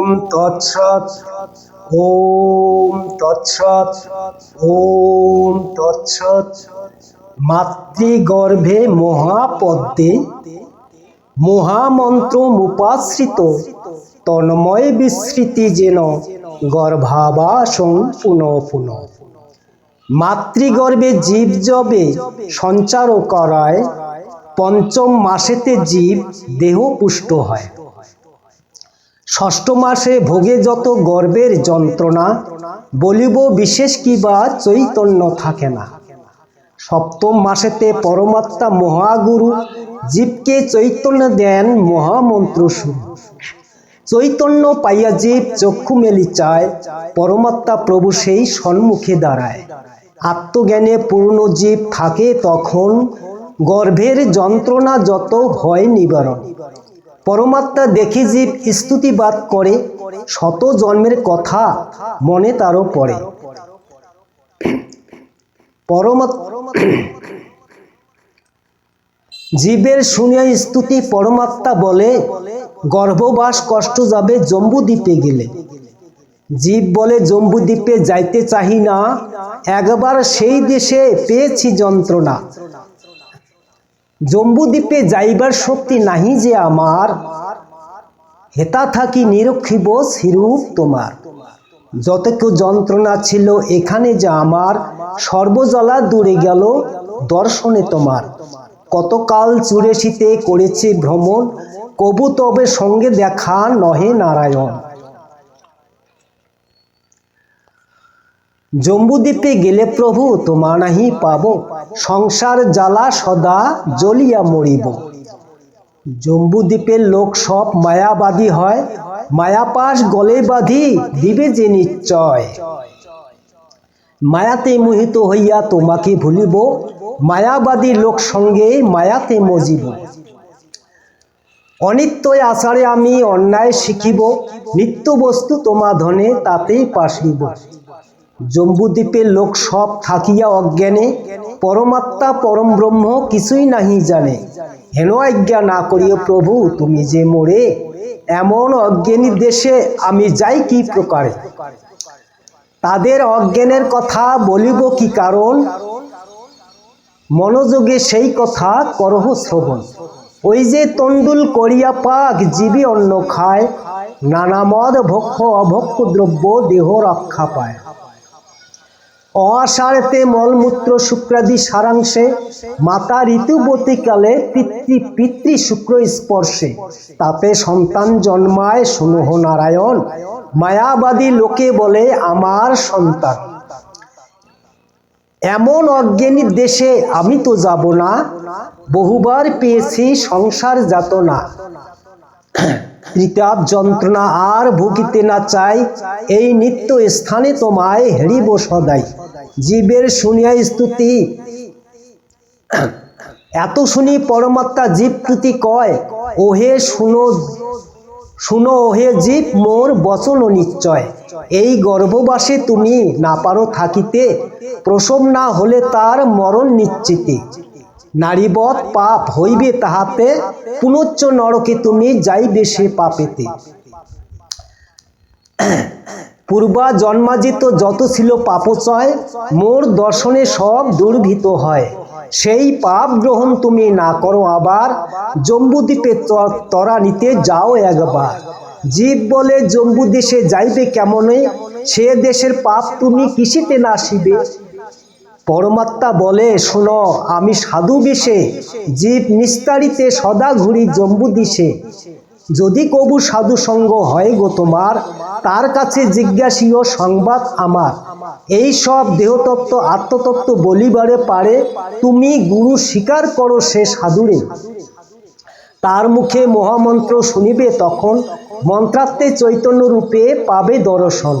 ওম তৎসৎ ওম তৎসৎ ওম তৎসৎ। মাতৃগর্ভে মহাপদ্মে মহামন্ত্র মুপাশ্রিত তন্ময় বিস্মৃতি যেন গর্ভাবাসং পুনঃ পুনঃ মাতৃগর্ভে জীব যবে সঞ্চার করায় পঞ্চম মাসেতে জীব দেহ পুষ্ট হয়। ষষ্ঠ মাসে ভোগে যত গর্বের যন্ত্রণা, বলিব বিশেষ কিবা চৈতন্য থাকে না। সপ্তম মাসেতে পরমাত্মা মহাগুরু জীবকে চৈতন্য দেন মহামন্ত্র শুরু। চৈতন্য পাইয়া জীব চক্ষু মেলি চায়, পরমাত্মা প্রভু সেই সম্মুখে দাঁড়ায়। আত্মজ্ঞানে পূর্ণ জীব থাকে তখন, গর্ভের যন্ত্রণা যত হয় নিবারণ। পরমাত্মা দেখে জীব স্তুতিবাদ করে, শত জন্মের কথা মনে তারও পড়ে। জীবের শুনিয়া স্তুতি পরমাত্মা বলে, গর্ভবাস কষ্ট যাবে জম্বুদ্বীপে গেলে। জীব বলে জম্বুদ্বীপে যাইতে চাহি না, একবার সেই দেশে পেয়েছি যন্ত্রণা। জম্বুদ্বীপে যাইবার শক্তি নাহি যে আমার। হেতা থাকি নিরক্ষিব সিরূপ তোমার। যতক যন্ত্রণা ছিল এখানে যে আমার সর্বজলা দূরে গেল দর্শনে তোমার। কতকাল চুরে শীতে করেছে ভ্রমণ, কবু তবে সঙ্গে দেখা নহে নারায়ণ। জম্বুদ্বীপে গেলে প্রভু তোমা নাহি পাব, সংসার জ্বালা সদা জ্বলিয়া মরিব। জম্বুদ্বীপের লোক সব মায়াবাদী হয়, মায়াপাশ গলে বাঁধি দিবে যে নিশ্চয়। মায়াতে মোহিত হইয়া তোমাকে ভুলিব, মায়াবাদী লোক সঙ্গে মায়াতে মজিব। অনিত্যই আষাঢ়ে আমি অন্যায় শিখিব নিত্য বস্তু তোমা ধনে তাতেই পাশিব। জম্বুদ্বীপের লোক সব থাকিয়া অজ্ঞানে, পরমাত্মা পরম ব্রহ্ম কিছুই নাহি জানে। হেন আজ্ঞা না করিও প্রভু, তুমি যে মোরে, এমন অজ্ঞানী দেশে আমি যাই কি প্রকারে? তাদের অজ্ঞানের কথা বলিব কি কারণ? মনোযোগে সেই কথা করহ শ্রবণ। ওই যে তন্ডুল করিয়া পাক, জীবী অন্ন খায় নানামদ ভক্ষ, অভক্ষ দ্রব্য দেহ রক্ষা পায়। অসারেতে মলমূত্র শুক্রাদি সারাংশে, মাতা ঋতুবতীকালে পিতৃ পিতৃ শুক্র স্পর্শে। তাতে সন্তান জন্মায় শুনহ নারায়ণ, মায়াবাদী লোকে বলে আমার সন্তান। এমন অজ্ঞানী দেশে আমি তো যাব না, বহুবার পেয়েছি সংসার যাতনা। ত্রিতাপ যন্ত্রণা আর ভুগিতে না চাই, এই নিত্য স্থানে তোমায় হেরিব সদাই। জীবের শুনিয়া স্তুতি। এত শুনি পরমাত্মা জীব প্রীতি কয়, ওহে শুনো শুনো ওহে জীব মোর বচন নিশ্চয়। এই গর্ভবাসে তুমি না পারো থাকিতে, প্রসব না হলে তার মরণ নিশ্চিতে। নারীবধ পাপ হইবে তাহাতে পুনচ্চ নরকে তুমি যাইবে সে পাপেতে। পূর্বা জন্মাজিত যত ছিল পাপচয়, মোর দর্শনে সব দুর্ভীত হয়। সেই পাপ গ্রহণ তুমি না করো আবার, জম্বুদ্বীপে তরা নিতে যাও একবার। জীব বলে জম্বু দেশে যাইবে কেমনে? সে দেশের পাপ তুমি কিসিতে নাসিবে? পরমাত্মা বলে, শোনো, আমি সাধু বেশে জীব নিস্তারিতে সদা ঘুরি জম্বু দিশে। যদি কবু সাধু সঙ্গ হয় গো তোমার, তার কাছে জিজ্ঞাসীয় সংবাদ আমার। এই সব দেহতত্ত্ব, আত্মতত্ত্ব বলিবারে পারে, তুমি গুরু স্বীকার করো সে সাধুরে। তার মুখে মহামন্ত্র শুনিবে তখন মন্ত্রাত্মে চৈতন্য রূপে পাবে দর্শন।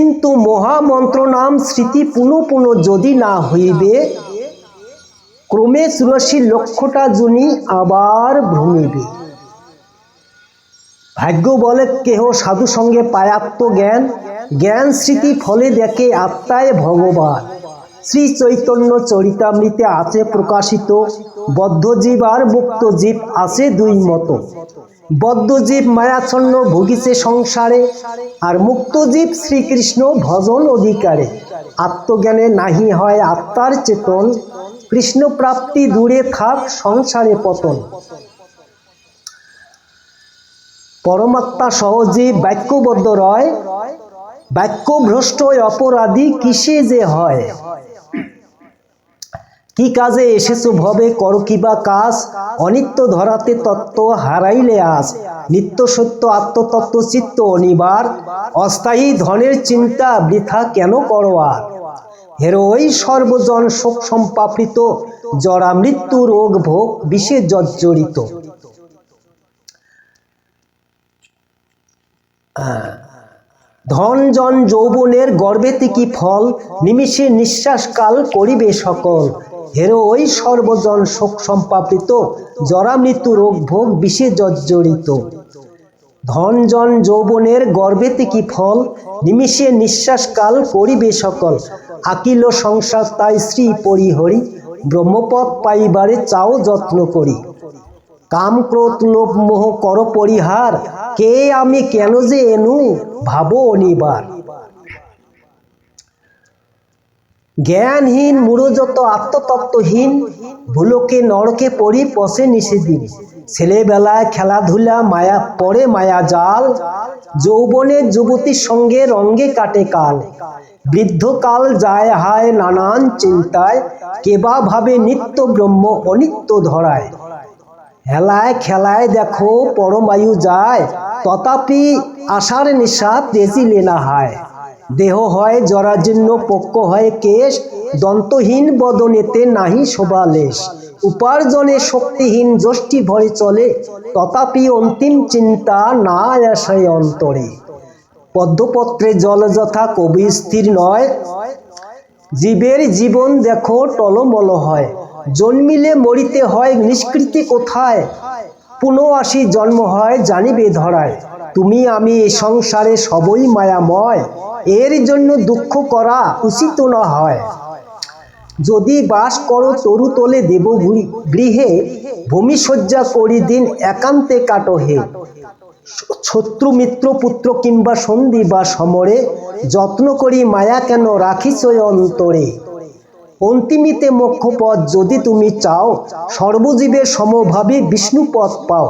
কিন্তু মহামন্ত্র নাম স্মৃতি পুনঃ পুনঃ যদি না হইবে, ক্রমে চুরাশি লক্ষটা জুনি আবার ভ্রমিবে ভাগ্য বলে কেহ সাধু সঙ্গে পায়াত্ম জ্ঞান জ্ঞান স্মৃতি ফলে দেখে আত্মায় ভগবান। শ্রী চৈতন্য চরিতামৃতে আছে প্রকাশিত বদ্ধজীব আর মুক্তজীব আছে দুই মতো। বদ্ধজীব মায়াচ্ছন্ন ভুগিছে সংসারে আর মুক্তজীব শ্রীকৃষ্ণ ভজন অধিকারে। আত্মজ্ঞানে নাহি হয় আত্মার চেতন। কৃষ্ণ প্রাপ্তি দূরে থাক সংসারে পতন। পরমাত্মা সহজে বাক্যবদ্ধ রয়। বাক্য ভ্রষ্ট অপরাধী, কিসে যে হয়? কি কাজে এসেছ ভবে? কর কিবা কাজ? অনিত্য ধরাতে তত্ত্ব হারাইলে আজ। নিত্য সত্য, আত্মতত্ত্ব, চিত্ত অনিবার। অস্থায়ী ধনের চিন্তা বৃথা কেন করো আর? হেরোই সর্বজন শোক সম্পাপিত, জরা মৃত্যু রোগ ভোগ বিষে জর্জরিত। ধন জন যৌবনের গর্ভেতে কি ফল? নিমিষে নিঃশ্বাসকাল করিবে সকল। হেরো ওই সর্বজন শোক সম্পাপিত, জরা মৃত্যু রোগ ভোগ বিষে জর্জরিত। ধন জন যৌবনের গর্ভেতে কি ফল, নিমিষে নিঃশ্বাসকাল করিবে সকল। আকিল সংসার তাই শ্রী পরিহরি, ব্রহ্মপদ পাইবারে চাও যত্ন করি। কাম ক্রোধ লোভ মোহ কর পরিহার, কে আমি কেন যে এনু? ভাবো অনিবার। জ্ঞানহীন মূঢ়যত আত্মতত্ত্বহীন, ভুলোকে, নরকে পড়ি পশে নিষেদিন ছেলেবেলায় খেলাধুলা, মায়া পরে মায়া জাল। যৌবনের যুবতীর সঙ্গে রঙ্গে কাটে কাল। বৃদ্ধকাল যায় হায় নানান চিন্তায়, কেবা ভাবে নিত্য ব্রহ্ম অনিত্য ধরায়। হেলায় খেলায় দেখো পরমায়ু যায়, তথাপি আশার নিশা তেজিলে না হয়। দেহ হয়, জরাজীর্ণ পক্ষ হয়, কেশ দন্তহীন, বদনেতে নাহি শোভালেশ উপার্জনে শক্তিহীন, যষ্টি ভরে চলে, তথাপি অন্তিম চিন্তা না আসে অন্তরে। পদ্মপত্রে জল যথা, কবি স্থির নয়। জীবের জীবন দেখো, টলমল হয়। জন্মিলে মরিতে হয়, নিষ্কৃতি কোথায়? পুনঃআশি জন্ম হয়, জানিবে ধরায়। তুমি আমি সংসারে সবই মায়াময়। এর জন্য দুঃখ করা উচিত না হয় যদি বাস করো তরু তোলে দেব গৃহে ভূমিসজ্জা করি দিন একান্তে কাটো হে। শত্রু, মিত্র, পুত্র কিংবা সন্ধি বা সমরে যত্ন করি মায়া কেন রাখিস অন্তরে? অন্তিমিতে মোক্ষপদ যদি তুমি চাও, সর্বজীবের সমভাবে বিষ্ণু পদ পাও।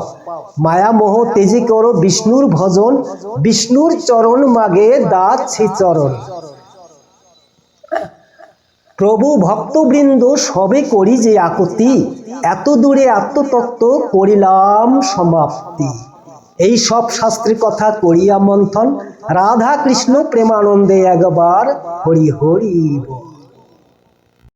মায়া মোহ তেজি করো বিষ্ণুর ভজন, বিষ্ণুর চরণ মাগে দাঁত চরণ। প্রভু ভক্তবৃন্দ সবে করি যে আকুতি এত দূরে আত্মতত্ত্ব করিলাম সমাপ্তি। এই সব শাস্ত্রী কথা করিয়া মন্থন, রাধা কৃষ্ণ প্রেমানন্দে একবার হরি হরি বল।